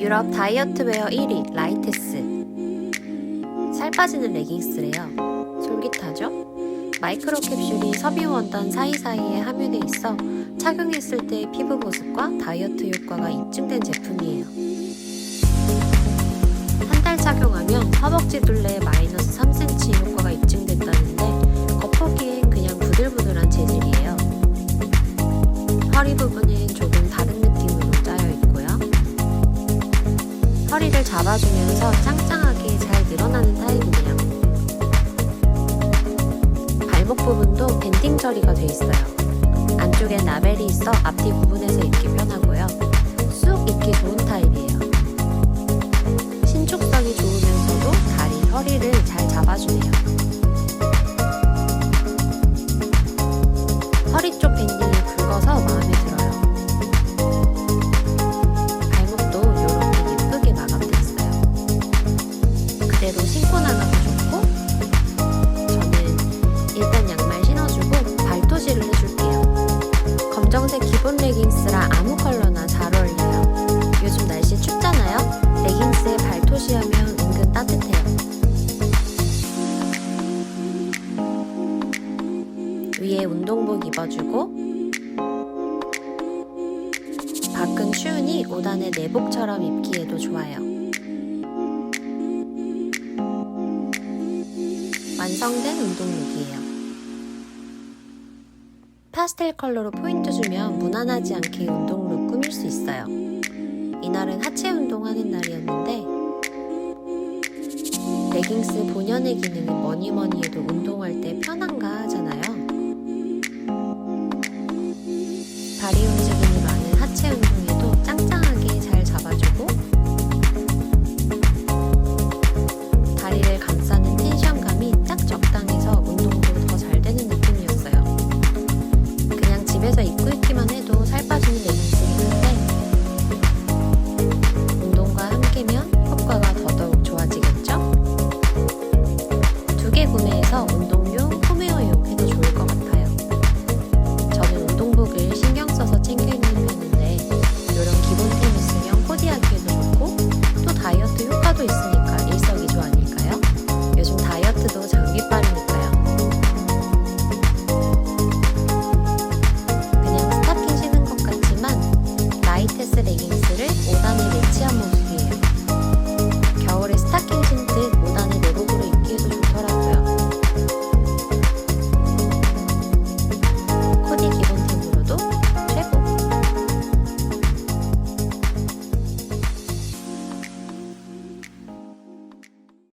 유럽 다이어트 웨어 1위 라이테스. 살 빠지는 레깅스래요. 솔깃하죠? 마이크로 캡슐이 섭이 원단 사이사이에 함유돼 있어 착용했을 때의 피부 보습과 다이어트 효과가 입증된 제품이에요. 한 달 착용하면 허벅지 둘레에 허리를 잡아주면서 짱짱하게 잘 늘어나는 타입이네요. 발목 부분도 밴딩 처리가 돼 있어요. 안쪽에 라벨이 있어 앞뒤 부분에서 입기 편하고요. 쑥 입기 좋은 타입이에요. 그대로 신고 나가도 좋고 저는 일단 양말 신어주고 발토시를 해줄게요. 검정색 기본 레깅스라 아무 컬러나 잘 어울려요. 요즘 날씨 춥잖아요. 레깅스에 발토시 하면 은근 따뜻해요. 위에 운동복 입어주고 밖은 추우니 옷 안에 내복처럼 입기에도 좋아요. 완성된 운동룩이에요. 파스텔 컬러로 포인트 주면 무난하지 않게 운동룩 꾸밀 수 있어요. 이날은 하체 운동하는 날이었는데 레깅스 본연의 기능은 뭐니 뭐니 해도 운동할 때 편한가 하잖아요. 다리